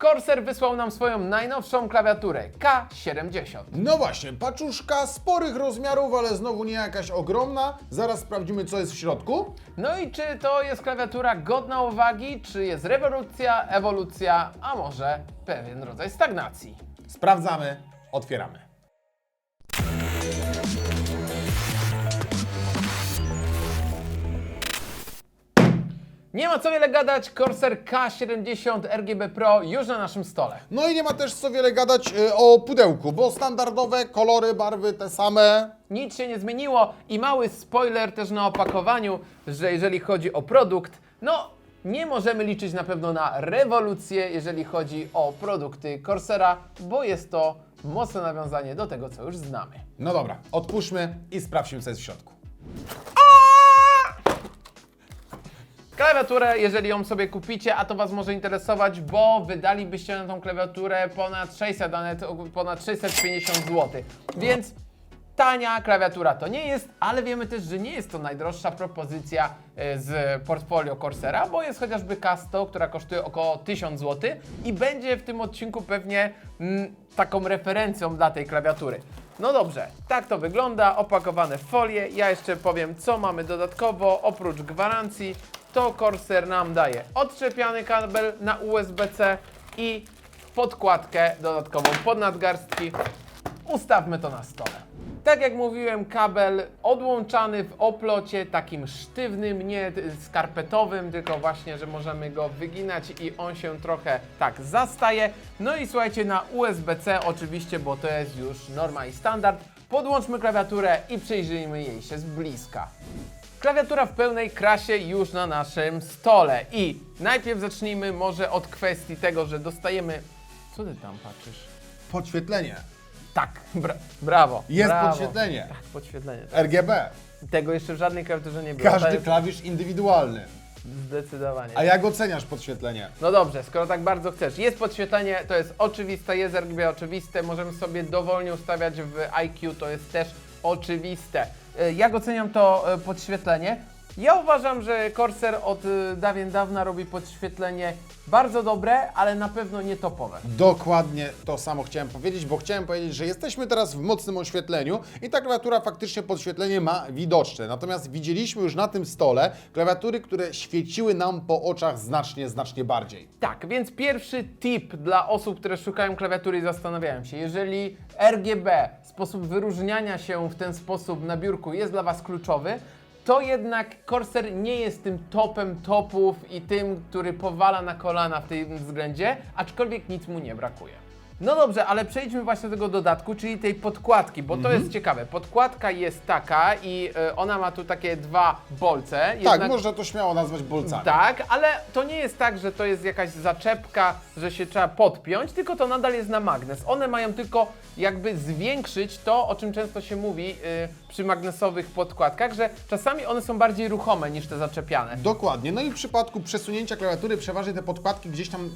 Corsair wysłał nam swoją najnowszą klawiaturę K70. No właśnie, paczuszka sporych rozmiarów, ale znowu nie jakaś ogromna. Zaraz sprawdzimy, co jest w środku. No i czy to jest klawiatura godna uwagi, czy jest rewolucja, ewolucja, a może pewien rodzaj stagnacji? Sprawdzamy, otwieramy. Nie ma co wiele gadać, Corsair K70 RGB Pro już na naszym stole. No i nie ma też co wiele gadać y, o pudełku, bo standardowe kolory, barwy te same. Nic się nie zmieniło i mały spoiler też na opakowaniu, że jeżeli chodzi o produkt, no nie możemy liczyć na pewno na rewolucję, jeżeli chodzi o produkty Corsera, bo jest to mocne nawiązanie do tego, co już znamy. No dobra, odpuszczmy i sprawdźmy, co jest w środku. Klawiaturę, jeżeli ją sobie kupicie, a to Was może interesować, bo wydalibyście na tą klawiaturę ponad 600, a nawet ponad 650 zł. Więc tania klawiatura to nie jest, ale wiemy też, że nie jest to najdroższa propozycja e, z portfolio Corsera, bo jest chociażby Casto, która kosztuje około 1000 zł i będzie w tym odcinku pewnie mm, taką referencją dla tej klawiatury. No dobrze, tak to wygląda, opakowane w folię. Ja jeszcze powiem, co mamy dodatkowo, oprócz gwarancji, to Corsair nam daje odczepiany kabel na USB-C i podkładkę dodatkową pod nadgarstki. Ustawmy to na stole. Tak jak mówiłem, kabel odłączany w oplocie, takim sztywnym, nie skarpetowym, tylko właśnie, że możemy go wyginać i on się trochę tak zastaje. No i słuchajcie, na USB-C oczywiście, bo to jest już norma i standard. Podłączmy klawiaturę i przyjrzyjmy jej się z bliska. Klawiatura w pełnej krasie już na naszym stole. I najpierw zacznijmy może od kwestii tego, że dostajemy. Co ty tam patrzysz? Podświetlenie. Tak, bra brawo. Jest brawo. podświetlenie. Tak, podświetlenie. RGB. Tego jeszcze w żadnej klawiaturze nie było. Każdy jest klawisz indywidualny. Zdecydowanie. A jak oceniasz podświetlenie? No dobrze, skoro tak bardzo chcesz. Jest podświetlenie, to jest oczywiste, jest RGB oczywiste, możemy sobie dowolnie ustawiać w IQ, to jest też oczywiste. E, Jak oceniam to e, podświetlenie? Ja uważam, że Corsair od e, dawien dawna robi podświetlenie bardzo dobre, ale na pewno nie topowe. Dokładnie to samo chciałem powiedzieć, bo chciałem powiedzieć, że jesteśmy teraz w mocnym oświetleniu i ta klawiatura faktycznie podświetlenie ma widoczne. Natomiast widzieliśmy już na tym stole klawiatury, które świeciły nam po oczach znacznie, znacznie bardziej. Tak, więc pierwszy tip dla osób, które szukają klawiatury i zastanawiają się, jeżeli RGB, sposób wyróżniania się w ten sposób na biurku jest dla Was kluczowy, to jednak Corsair nie jest tym topem topów i tym, który powala na kolana w tym względzie, aczkolwiek nic mu nie brakuje. No dobrze, ale przejdźmy właśnie do tego dodatku, czyli tej podkładki, bo to jest ciekawe. Podkładka jest taka i y, ona ma tu takie dwa bolce. Tak, jednak- można to śmiało nazwać bolcami. tak, ale to nie jest tak, że to jest jakaś zaczepka, że się trzeba podpiąć, tylko to nadal jest na magnes. One mają tylko jakby zwiększyć to, o czym często się mówi y, przy magnesowych podkładkach, że czasami one są bardziej ruchome niż te zaczepiane. Dokładnie. No i w przypadku przesunięcia klawiatury przeważnie te podkładki gdzieś tam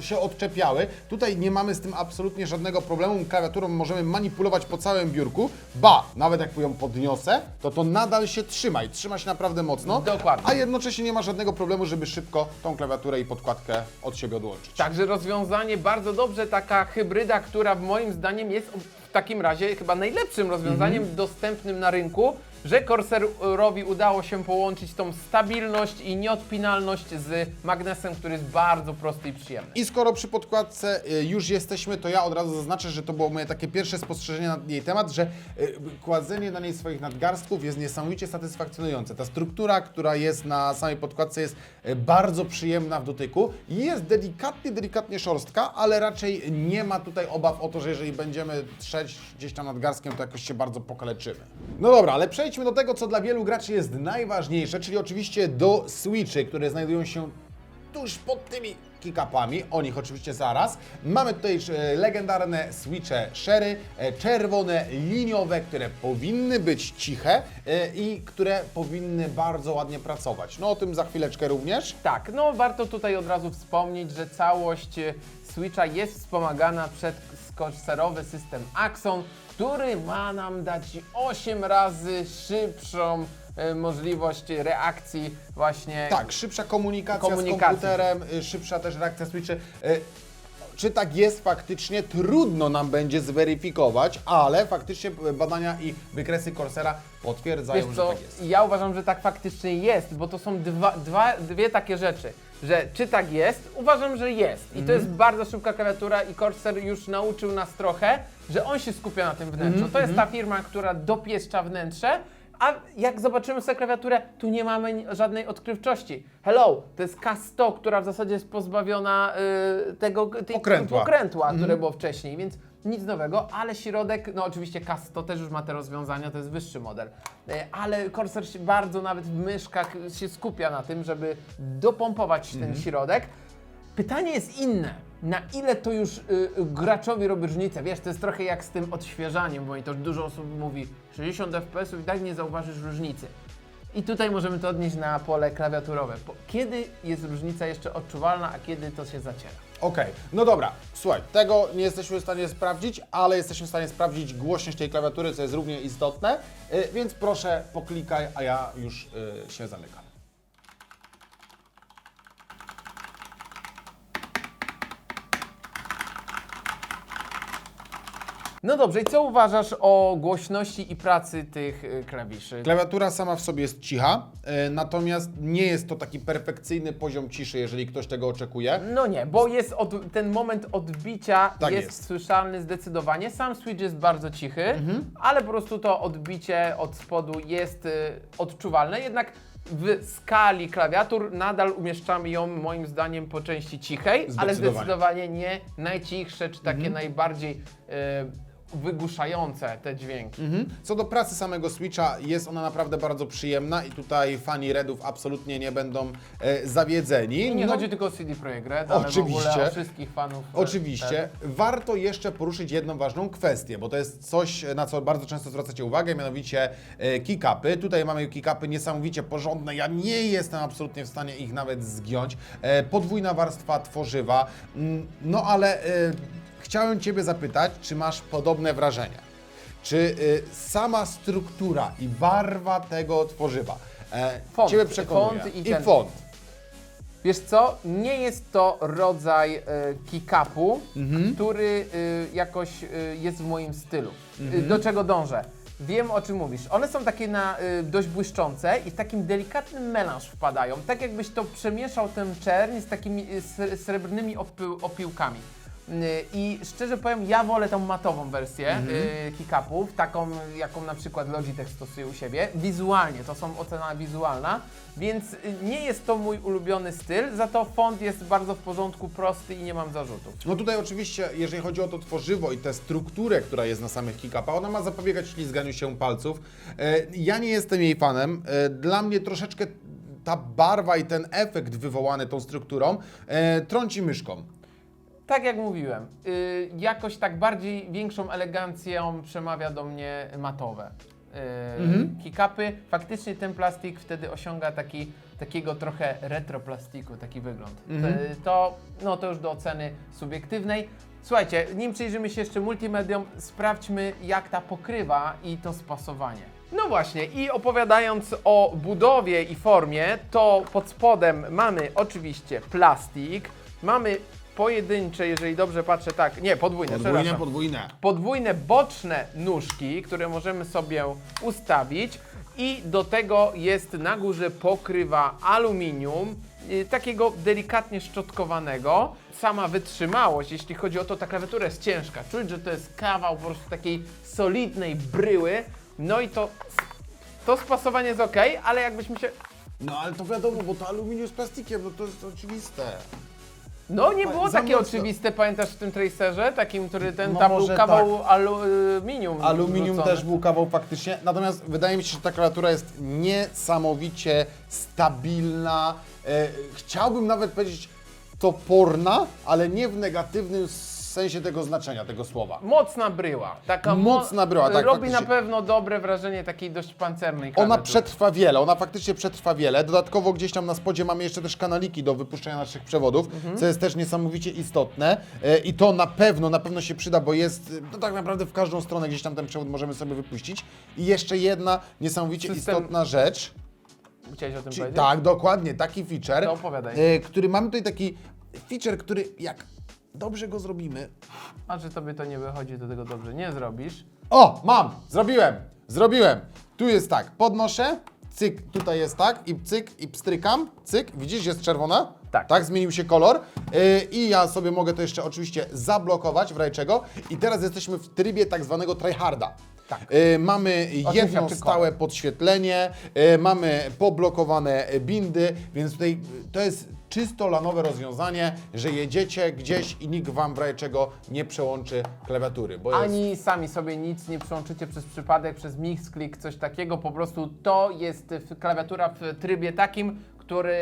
się odczepiały. Tutaj nie mamy z tym absolutnie żadnego problemu. Klawiaturą możemy manipulować po całym biurku. Ba, nawet jak ją podniosę, to to nadal się trzyma i trzyma się naprawdę mocno. Dokładnie. A jednocześnie nie ma żadnego problemu, żeby szybko tą klawiaturę i podkładkę od siebie odłączyć. Także rozwiązanie bardzo dobrze, taka hybryda, która moim zdaniem jest w takim razie chyba najlepszym rozwiązaniem dostępnym na rynku, że Corsairowi udało się połączyć tą stabilność i nieodpinalność z magnesem, który jest bardzo prosty i przyjemny. I skoro przy podkładce y, już jesteśmy, to ja od razu zaznaczę, że to było moje takie pierwsze spostrzeżenie na jej temat, że y, kładzenie na niej swoich nadgarstków jest niesamowicie satysfakcjonujące. Ta struktura, która jest na samej podkładce jest y, bardzo przyjemna w dotyku. Jest delikatnie, delikatnie szorstka, ale raczej nie ma tutaj obaw o to, że jeżeli będziemy trzeć gdzieś tam nadgarstkiem, to jakoś się bardzo pokaleczymy. No dobra, ale przejdźmy do tego, co dla wielu graczy jest najważniejsze, czyli oczywiście do switchy, które znajdują się tuż pod tymi kickupami, o nich oczywiście zaraz. Mamy tutaj e, legendarne switche Sherry, e, czerwone, liniowe, które powinny być ciche e, i które powinny bardzo ładnie pracować. No o tym za chwileczkę również. Tak, no warto tutaj od razu wspomnieć, że całość Switcha jest wspomagana przez Corserowy system Axon, który ma nam dać 8 razy szybszą e, możliwość reakcji właśnie Tak, szybsza komunikacja, Komunikacji. z komputerem, y, szybsza też reakcja switchy. Y, czy tak jest faktycznie, trudno nam będzie zweryfikować, ale faktycznie badania i wykresy Corsera potwierdzają, Wiesz że co, tak jest. ja uważam, że tak faktycznie jest, bo to są dwa, dwa, dwie takie rzeczy, że czy tak jest, uważam, że jest. I to Mhm. jest bardzo szybka klawiatura i Corsair już nauczył nas trochę, że on się skupia na tym wnętrzu. Mhm, To jest ta firma, która dopieszcza wnętrze, a jak zobaczymy sobie klawiaturę, tu nie mamy żadnej odkrywczości. Hello, to jest K100, która w zasadzie jest pozbawiona y, tego tej, Mhm. które było wcześniej, więc nic nowego, ale środek, no oczywiście K100 też już ma te rozwiązania, to jest wyższy model, E, ale Corsair się bardzo nawet w myszkach się skupia na tym, żeby dopompować ten środek. Pytanie jest inne. Na ile to już y, graczowi robi różnicę? Wiesz, to jest trochę jak z tym odświeżaniem, bo i to dużo osób mówi 60 fps i tak nie zauważysz różnicy. I tutaj możemy to odnieść na pole klawiaturowe. Kiedy jest różnica jeszcze odczuwalna, a kiedy to się zaciera? Okej, no dobra, słuchaj, tego nie jesteśmy w stanie sprawdzić, ale jesteśmy w stanie sprawdzić głośność tej klawiatury, co jest równie istotne, y, więc proszę poklikaj, a ja już y, się zamykam. No dobrze, i co uważasz o głośności i pracy tych y, klawiszy? Klawiatura sama w sobie jest cicha, y, natomiast nie jest to taki perfekcyjny poziom ciszy, jeżeli ktoś tego oczekuje. No nie, bo jest od, ten moment odbicia Tak jest, jest. słyszalny zdecydowanie. Sam switch jest bardzo cichy, Mhm. ale po prostu to odbicie od spodu jest y, odczuwalne. Jednak w skali klawiatur nadal umieszczamy ją moim zdaniem po części cichej, ale Zdecydowanie. Mhm. zdecydowanie nie najcichsze czy takie najbardziej y, wygłuszające te dźwięki. Mhm. Co do pracy samego Switcha, jest ona naprawdę bardzo przyjemna i tutaj fani Redów absolutnie nie będą e, zawiedzeni. I nie No, chodzi tylko o CD Projekt Red, ale w Oczywiście. ogóle o wszystkich fanów. y, Oczywiście. Warto jeszcze poruszyć jedną ważną kwestię, bo to jest coś, na co bardzo często zwracacie uwagę, mianowicie e, kick-upy. Tutaj mamy kick-upy niesamowicie porządne. Ja nie jestem absolutnie w stanie ich nawet zgiąć. E, podwójna warstwa tworzywa. Mm, No ale e, chciałem Ciebie zapytać, czy masz podobne wrażenie? Czy e, sama struktura i barwa tego tworzywa e, Font. Ciebie przekonuje? Font i ten- font. Wiesz co, nie jest to rodzaj e, kick-upu, Mhm. który e, jakoś e, jest w moim stylu. E, do czego dążę? Wiem o czym mówisz. One są takie na, e, dość błyszczące i w takim delikatnym melanż wpadają. Tak jakbyś to przemieszał ten czerń z takimi e, sre- srebrnymi opy- opiłkami. Y, I szczerze powiem, ja wolę tą matową wersję Mhm. y, kick-upów, taką jaką na przykład Logitech stosuje u siebie. Wizualnie, to są ocena wizualna, więc y, nie jest to mój ulubiony styl, za to font jest bardzo w porządku, prosty i nie mam zarzutów. No tutaj oczywiście, jeżeli chodzi o to tworzywo i tę strukturę, która jest na samych kick-upach, ona ma zapobiegać ślizganiu się palców. E, Ja nie jestem jej fanem. E, Dla mnie troszeczkę ta barwa i ten efekt wywołany tą strukturą e, trąci myszką. Tak jak mówiłem, y, jakoś tak bardziej większą elegancją przemawia do mnie matowe. Y, Mhm. Kick-upy, faktycznie ten plastik wtedy osiąga taki, takiego trochę retroplastiku, taki wygląd. Mhm. Y, To, no, to już do oceny subiektywnej. Słuchajcie, nim przyjrzymy się jeszcze multimediom, sprawdźmy jak ta pokrywa i to spasowanie. No właśnie, i opowiadając o budowie i formie, to pod spodem mamy oczywiście plastik, mamy pojedyncze, jeżeli dobrze patrzę, tak, nie, podwójne, przepraszam podwójne. podwójne boczne nóżki, które możemy sobie ustawić i do tego jest na górze pokrywa aluminium, y, takiego delikatnie szczotkowanego. Sama wytrzymałość, jeśli chodzi o to, ta klawiatura jest ciężka. Czuć, że to jest kawał po prostu takiej solidnej bryły. No i to, to spasowanie jest ok, ale jakbyśmy się... No ale to wiadomo, bo to aluminium z plastikiem, no to jest oczywiste. No nie było takie mocno. oczywiste, pamiętasz w tym tracerze, takim, który ten, No tam był może kawał aluminium Aluminium wrzucony. też był kawał faktycznie, natomiast wydaje mi się, że ta klawiatura jest niesamowicie stabilna. E, chciałbym nawet powiedzieć toporna, ale nie w negatywnym sensie tego znaczenia, tego słowa. Mocna bryła. Taka mo- Mocna bryła, tak, Robi faktycznie. na pewno dobre wrażenie takiej dość pancernej Ona klawiatury. przetrwa wiele, ona faktycznie przetrwa wiele. Dodatkowo gdzieś tam na spodzie mamy jeszcze też kanaliki do wypuszczenia naszych przewodów, co jest też niesamowicie istotne. E, I to na pewno, na pewno się przyda, bo jest, e, no tak naprawdę w każdą stronę gdzieś tam ten przewód możemy sobie wypuścić. I jeszcze jedna niesamowicie System- istotna rzecz. Chciałeś o tym powiedzieć? tak, dokładnie, taki feature. To opowiadaj. e, Który mamy tutaj taki feature, który jak dobrze go zrobimy. A że tobie to nie wychodzi, to tego dobrze nie zrobisz. O, mam! Zrobiłem! Zrobiłem! Tu jest tak, podnoszę, cyk, tutaj jest tak i cyk i pstrykam, cyk, widzisz, jest czerwona? Tak. Tak, zmienił się kolor yy, i ja sobie mogę to jeszcze oczywiście zablokować w razie czego i teraz jesteśmy w trybie tak zwanego tryharda. Tak. Yy, mamy jedno Oświadczy stałe podświetlenie, yy, mamy poblokowane bindy, więc tutaj yy, to jest czysto lanowe rozwiązanie, że jedziecie gdzieś i nikt Wam w razie czego nie przełączy klawiatury. Bo jest... Ani sami sobie nic nie przełączycie przez przypadek, przez mix-click, coś takiego. Po prostu to jest klawiatura w trybie takim, który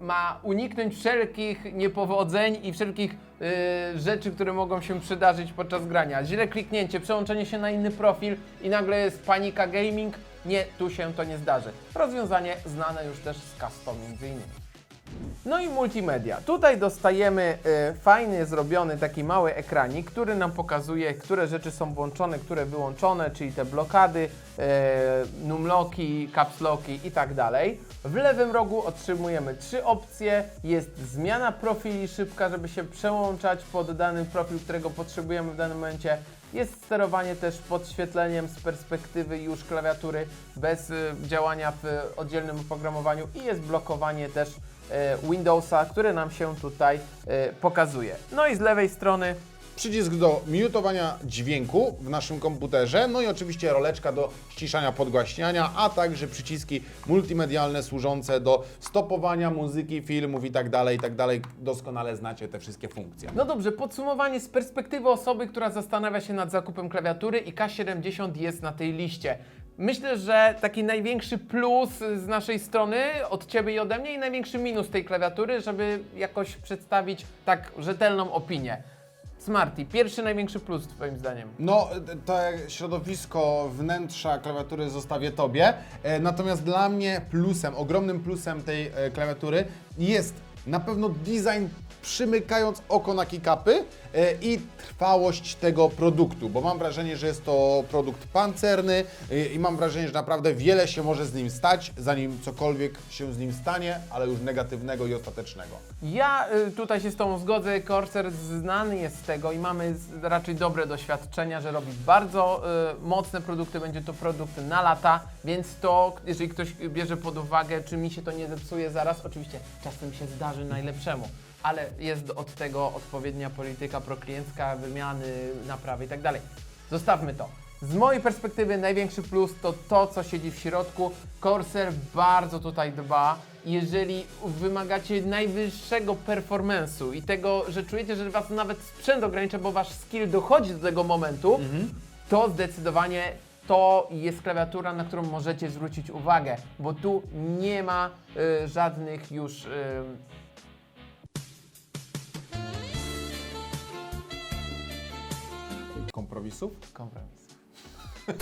y, ma uniknąć wszelkich niepowodzeń i wszelkich y, rzeczy, które mogą się przydarzyć podczas grania. Źle kliknięcie, przełączenie się na inny profil i nagle jest panika gaming. Nie, tu się to nie zdarzy. Rozwiązanie znane już też z custom między innymi. No i multimedia. Tutaj dostajemy e, fajny, zrobiony taki mały ekranik, który nam pokazuje, które rzeczy są włączone, które wyłączone, czyli te blokady, e, numlocki, capslocki i tak dalej. W lewym rogu otrzymujemy trzy opcje. Jest zmiana profili szybka, żeby się przełączać pod dany profil, którego potrzebujemy w danym momencie. Jest sterowanie też podświetleniem z perspektywy już klawiatury bez y, działania w oddzielnym oprogramowaniu i jest blokowanie też Windowsa, które nam się tutaj e, pokazuje. No i z lewej strony przycisk do miutowania dźwięku w naszym komputerze, no i oczywiście roleczka do ściszania, podgłaśniania, a także przyciski multimedialne służące do stopowania muzyki, filmów i tak tak dalej. Doskonale znacie te wszystkie funkcje. No dobrze, podsumowanie z perspektywy osoby, która zastanawia się nad zakupem klawiatury i K70 jest na tej liście. Myślę, że taki największy plus z naszej strony, od Ciebie i ode mnie, i największy minus tej klawiatury, żeby jakoś przedstawić tak rzetelną opinię. Smarty, pierwszy największy plus Twoim zdaniem. No, to środowisko wnętrza klawiatury zostawię Tobie, e, natomiast dla mnie plusem, ogromnym plusem tej e, klawiatury jest na pewno design przymykając oko na kickupy e, i trwałość tego produktu, bo mam wrażenie, że jest to produkt pancerny e, i mam wrażenie, że naprawdę wiele się może z nim stać, zanim cokolwiek się z nim stanie, ale już negatywnego i ostatecznego. Ja y, tutaj się z Tobą zgodzę. Corsair znany jest z tego i mamy raczej dobre doświadczenia, że robi bardzo mocne produkty. Będzie to produkt na lata, więc to, jeżeli ktoś bierze pod uwagę, czy mi się to nie zepsuje zaraz, oczywiście czasem się zdarzy najlepszemu. Ale jest od tego odpowiednia polityka prokliencka, wymiany, naprawy i tak dalej. Zostawmy to. Z mojej perspektywy największy plus to to, co siedzi w środku. Corsair bardzo tutaj dba. Jeżeli wymagacie najwyższego performance'u i tego, że czujecie, że was nawet sprzęt ogranicza, bo wasz skill dochodzi do tego momentu, to zdecydowanie to jest klawiatura, na którą możecie zwrócić uwagę, bo tu nie ma y, żadnych już y, Kompromisów? kompromisów.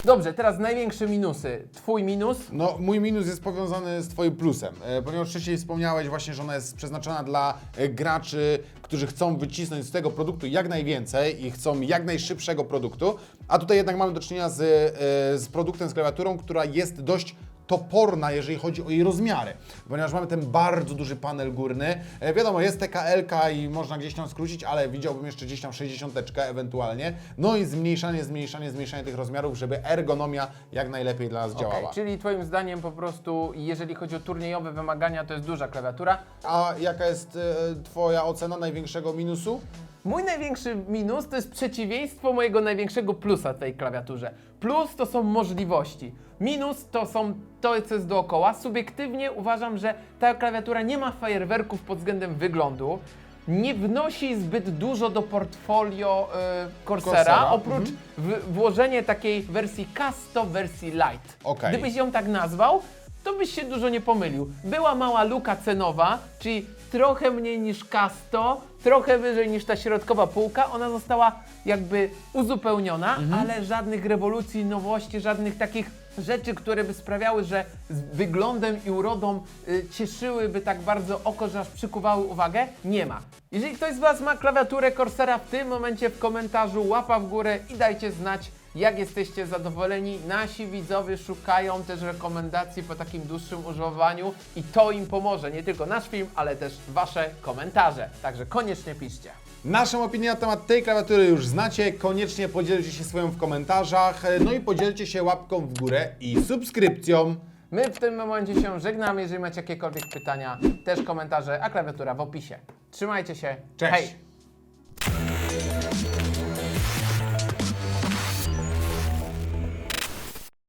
Dobrze, teraz największe minusy. Twój minus? No, mój minus jest powiązany z Twoim plusem, e, ponieważ wcześniej wspomniałeś właśnie, że ona jest przeznaczona dla e, graczy, którzy chcą wycisnąć z tego produktu jak najwięcej i chcą jak najszybszego produktu, a tutaj jednak mamy do czynienia z, e, z produktem, z klawiaturą, która jest dość toporna, jeżeli chodzi o jej rozmiary, ponieważ mamy ten bardzo duży panel górny. E, wiadomo, jest TKL i można gdzieś tam skrócić, ale widziałbym jeszcze gdzieś tam 60 ewentualnie. No i zmniejszanie, zmniejszanie, zmniejszanie tych rozmiarów, żeby ergonomia jak najlepiej dla nas działała. Okej, czyli Twoim zdaniem po prostu, jeżeli chodzi o turniejowe wymagania, to jest duża klawiatura. A jaka jest e, Twoja ocena największego minusu? Mój największy minus to jest przeciwieństwo mojego największego plusa w tej klawiaturze. Plus to są możliwości. Minus to są to, co jest dookoła. Subiektywnie uważam, że ta klawiatura nie ma fajerwerków pod względem wyglądu. Nie wnosi zbyt dużo do portfolio y, Corsera, Corsera, oprócz w, włożenie takiej wersji Casto, wersji Light. Okej. Gdybyś ją tak nazwał, to byś się dużo nie pomylił. Była mała luka cenowa, czyli trochę mniej niż Casto, trochę wyżej niż ta środkowa półka. Ona została jakby uzupełniona, ale żadnych rewolucji, nowości, żadnych takich rzeczy, które by sprawiały, że z wyglądem i urodą y, cieszyłyby tak bardzo oko, że aż przykuwały uwagę, nie ma. Jeżeli ktoś z Was ma klawiaturę Corsera w tym momencie w komentarzu łapa w górę i dajcie znać, jak jesteście zadowoleni. Nasi widzowie szukają też rekomendacji po takim dłuższym używaniu i to im pomoże. Nie tylko nasz film, ale też Wasze komentarze. Także koniecznie piszcie. Naszą opinię na temat tej klawiatury już znacie. Koniecznie podzielcie się swoją w komentarzach. No i podzielcie się łapką w górę i subskrypcją. My w tym momencie się żegnamy. Jeżeli macie jakiekolwiek pytania, też komentarze, a klawiatura w opisie. Trzymajcie się. Cześć. Hej!